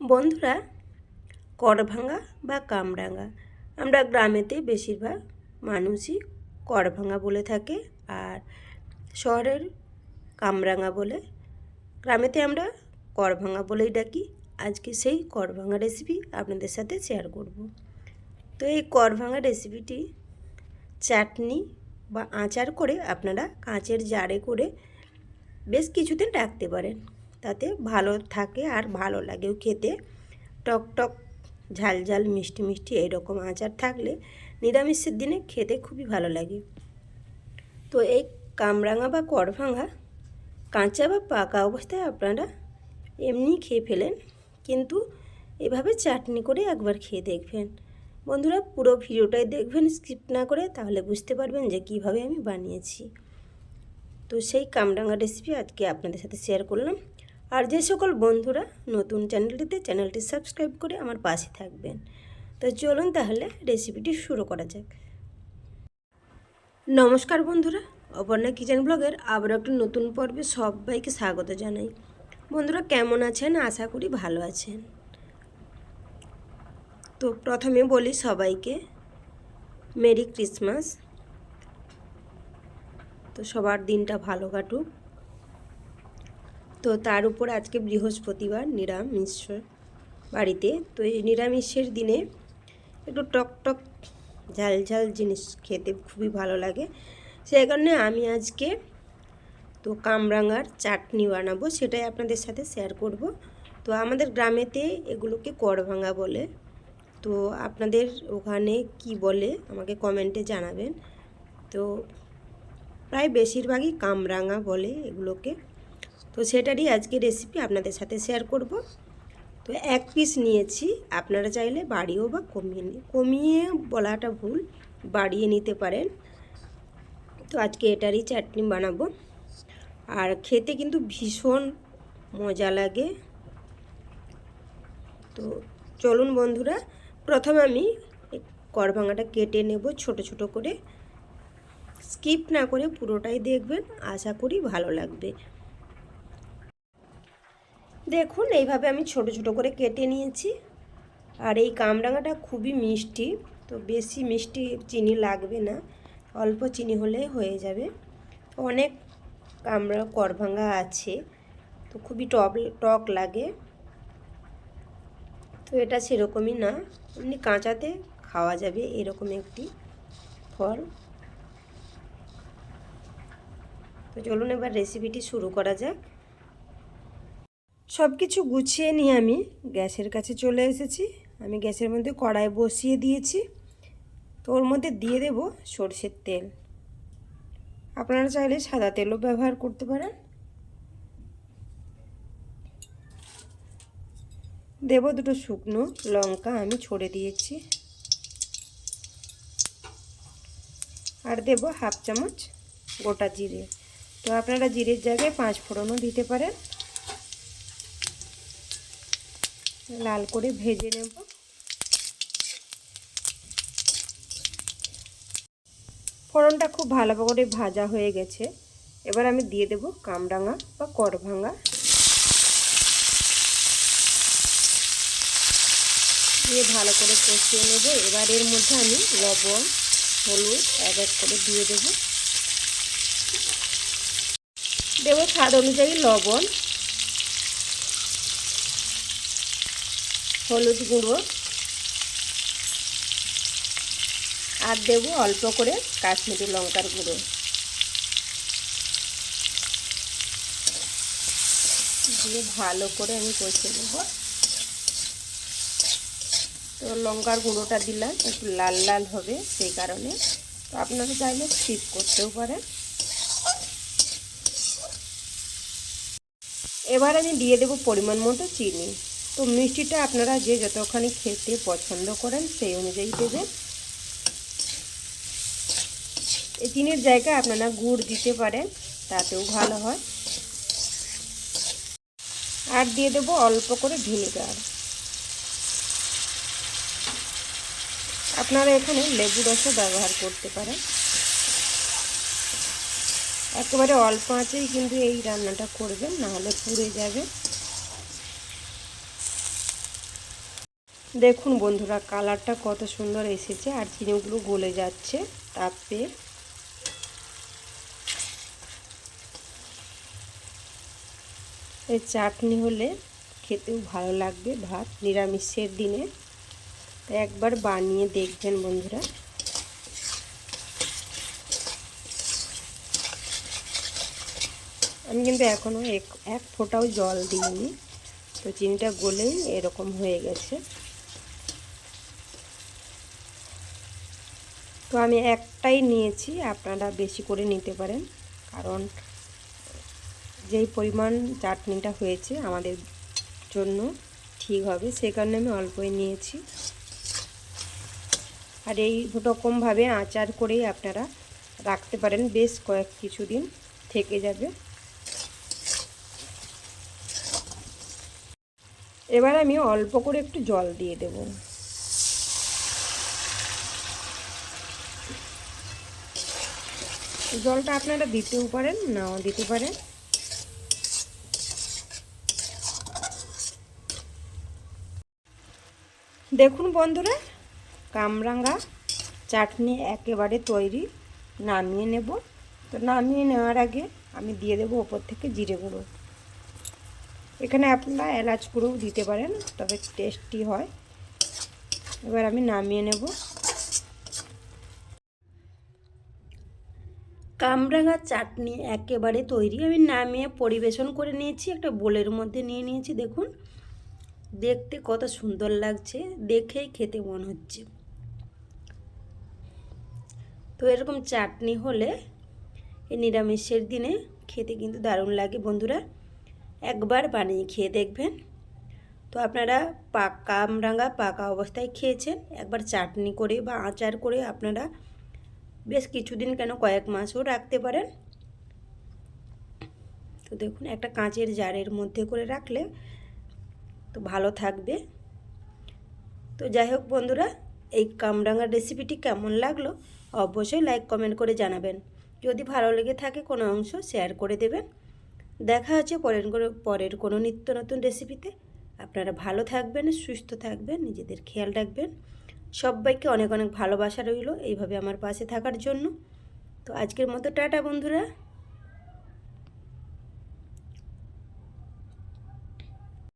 বন্ধুরা করভাঙা বা কামরাঙা আমরা গ্রামেতে বেশিরভাগ মানুষই করভাঙা বলে থাকে আর শহরের কামরাঙা বলে। গ্রামেতে আমরা করভাঙা বলেই ডাকি। আজকে সেই করভাঙা রেসিপি আপনাদের সাথে শেয়ার করব। তো এই করভাঙা রেসিপিটি চাটনি বা আচার করে আপনারা কাঁচের জারে করে বেশ কিছুদিন রাখতে পারেন। তাতে ভালো থাকে আর ভালো লাগেও খেতে। টক টক, ঝাল ঝাল, মিষ্টি মিষ্টি এরকম আচার থাকলে নিরামিষের দিনে খেতে খুবই ভালো লাগে। তো এই কামরাঙা বা করভাঙা, কাঁচা বা পাকা অবস্থায় আপনারা এমনি খেয়ে ফেলেন, কিন্তু এভাবে চাটনি করে একবার খেয়ে দেখবেন। বন্ধুরা, পুরো ভিডিওটাই দেখবেন, স্কিপ না করে তাহলে বুঝতে পারবেন যে কীভাবে আমি বানিয়েছি। তো সেই কামরাঙা রেসিপি আজকে আপনাদের সাথে শেয়ার করলাম। আর যে সকল বন্ধুরা নতুন চ্যানেলটিতে চ্যানেলটি সাবস্ক্রাইব করে আমার পাশে থাকবেন। তো চলুন তাহলে রেসিপিটি শুরু করা যাক। নমস্কার বন্ধুরা, অপর্ণা কিচেন ব্লগের আবার একটি নতুন পর্বে সবাইকে স্বাগত জানাই। বন্ধুরা, কেমন আছেন? আশা করি ভালো আছেন। তো প্রথমে বলি সবাইকে, মেরি ক্রিসমাস। তো সবার দিনটা ভালো কাটুক। তো তার উপর আজকে বৃহস্পতিবার নিরামিষ বাড়িতে। তো এই নিরামিষের দিনে একটু টক টক, ঝাল ঝাল জিনিস খেতে খুবই ভালো লাগে। সেই কারণে আমি আজকে তো কামরাঙার চাটনি বানাবো, সেটাই আপনাদের সাথে শেয়ার করব। তো আমাদের গ্রামেতে এগুলোকে করভাঙা বলে। তো আপনাদের ওখানে কি বলে আমাকে কমেন্টে জানাবেন। তো প্রায় বেশিরভাগই কামরাঙা বলে এগুলোকে। তো সেটারই আজকে রেসিপি আপনাদের সাথে শেয়ার করব। তো এক পিস নিয়েছি, আপনারা চাইলে বাড়িয়েও বা কমিয়ে কমিয়ে বলাটা ভুল, বাড়িয়ে নিতে পারেন। তো আজকে এটারই চাটনি বানাবো। আর খেতে কিন্তু ভীষণ মজা লাগে। তো চলুন বন্ধুরা, প্রথমে আমি করভাঙাটা কেটে নেব ছোট ছোট করে। স্কিপ না করে পুরোটাই দেখবেন, আশা করি ভালো লাগবে। দেখুন, এইভাবে আমি ছোট ছোট করে কেটে নিয়েছি। আর এই কামরাঙাটা খুবই মিষ্টি, তো বেশি মিষ্টি চিনি লাগবে না, অল্প চিনি হলে হয়ে যাবে। অনেক কামড়া করভাঙা আছে, তো খুবই টক টক লাগে। তো এটা সেরকমই না, এমনি কাঁচাতে খাওয়া যাবে এরকম একটি ফল। তো চলুন এবার রেসিপিটি শুরু করা যাক। সব কিছু গুছিয়ে নিয়ে আমি গ্যাসের কাছে চলে এসেছি। আমি গ্যাসের মধ্যে কড়াই বসিয়ে দিয়েছি। তো ওর মধ্যে দিয়ে দেব সর্ষের তেল। আপনারা চাইলে সাদা তেলও ব্যবহার করতে পারেন। দেব দুটো শুকনো লঙ্কা আমি ছড়ে দিয়েছি। আর দেব হাফ চামচ গোটা জিরে। তো আপনারা জিরের জায়গায় পাঁচ ফোড়নও দিতে পারেন। লাল করে ভেজে নেব। ফোড়নটা খুব ভালো করে ভাজা হয়ে গেছে। এবার আমি দিয়ে দেব কামরাঙা বা করভাঙা দিয়ে ভালো করে কষিয়ে নেব। এবার এর মধ্যে আমি লবণ, হলুদ এক এক করে দিয়ে দেব। দেবো স্বাদ অনুযায়ী লবণ। হলুদ গুঁড়ো। আর দেবো অল্প করে কাশ্মীরি লঙ্কার গুঁড়ো। দিয়ে ভালো করে আমি কষে নেব। তো লঙ্কার গুঁড়োটা দিলাম, একটু লাল লাল হবে সেই কারণে। তো আপনারা চাইলে স্কিপ করতেও পারেন। এবার আমি দিয়ে দেব পরিমাণ মতো চিনি। তো মিষ্টিটা আপনারা যে যতখানি খেতে পছন্দ করেন সেই অনুযায়ী দেবেন। এই চিনির জায়গায় আপনারা গুড় দিতে পারেন, তাতেও ভালো হয়। আর দিয়ে দেবো অল্প করে ভিনেগার। আপনারা এখানে লেবু রসও ব্যবহার করতে পারেন। একেবারে অল্প আঁচেই কিন্তু এই রান্নাটা করবেন, নাহলে পুড়ে যাবে। দেখুন বন্ধুরা, কালারটা কত সুন্দর এসেছে আর চিনিগুলো গলে যাচ্ছে তাপে। এই চাটনি হলে খেতেও ভালো লাগবে ভাত, নিরামিষের দিনে। একবার বানিয়ে দেখবেন বন্ধুরা। আমি কিন্তু এখনও এক এক ফোঁটাও জল দিইনি, তো চিনিটা গলেই এরকম হয়ে গেছে। তো আমি একটাই নিয়েছি, আপনারা বেশি করে নিতে পারেন। কারণ যেই পরিমাণ চাটনিটা হয়েছে আমাদের জন্য ঠিক হবে, সে কারণে আমি অল্পই নিয়েছি। আর এই রকমভাবে আচার করেই আপনারা রাখতে পারেন, বেশ কয়েক কিছুদিন থেকে যাবে। এবার আমি অল্প করে একটু জল দিয়ে দেব। জলটা আপনারা দিতেও পারেন, নাও দিতে পারেন। দেখুন বন্ধুরা, কামরাঙ্গা চাটনি একেবারে তৈরি, নামিয়ে নেব। তো নামিয়ে নেওয়ার আগে আমি দিয়ে দেবো ওপর থেকে জিরে গুঁড়ো। এখানে আপনারা এলাচ গুঁড়োও দিতে পারেন, তবে টেস্টি হয়। এবার আমি নামিয়ে নেব। কামরাঙা চাটনি একেবারে তৈরি। আমি নামিয়ে পরিবেশন করে নিয়েছি, একটা বোলের মধ্যে নিয়ে নিয়েছি, দেখুন। দেখতে কত সুন্দর লাগছে, দেখেই খেতে মন হচ্ছে। তো এরকম চাটনি হলে এই নিরামিষের দিনে খেতে কিন্তু দারুণ লাগে বন্ধুরা। একবার বানিয়ে খেয়ে দেখবেন। তো আপনারা পাকা কামরাঙা পাকা অবস্থায় খেয়েছেন, একবার চাটনি করে বা আচার করে আপনারা বেশ কিছুদিন কেন কয়েক মাসও রাখতে পারেন? তো দেখুন, একটা কাঁচের জারের মধ্যে করে রাখলে তো ভালো থাকবে। তো যাই হোক বন্ধুরা, এই কামরাঙার রেসিপিটি কেমন লাগল অবশ্যই লাইক কমেন্ট করে জানাবেন। যদি ভালো লেগে থাকে কোনো অংশ শেয়ার করে দেবেন। দেখা আছে পরের কোনো পরের কোনো নিত্য নতুন রেসিপিতে আপনারা ভালো থাকবেন, সুস্থ থাকবেন, নিজেদের খেয়াল রাখবেন। সবাইকে অনেক অনেক ভালোবাসা রইল এইভাবে আমার পাশে থাকার জন্য। তো আজকের মতো টাটা বন্ধুরা।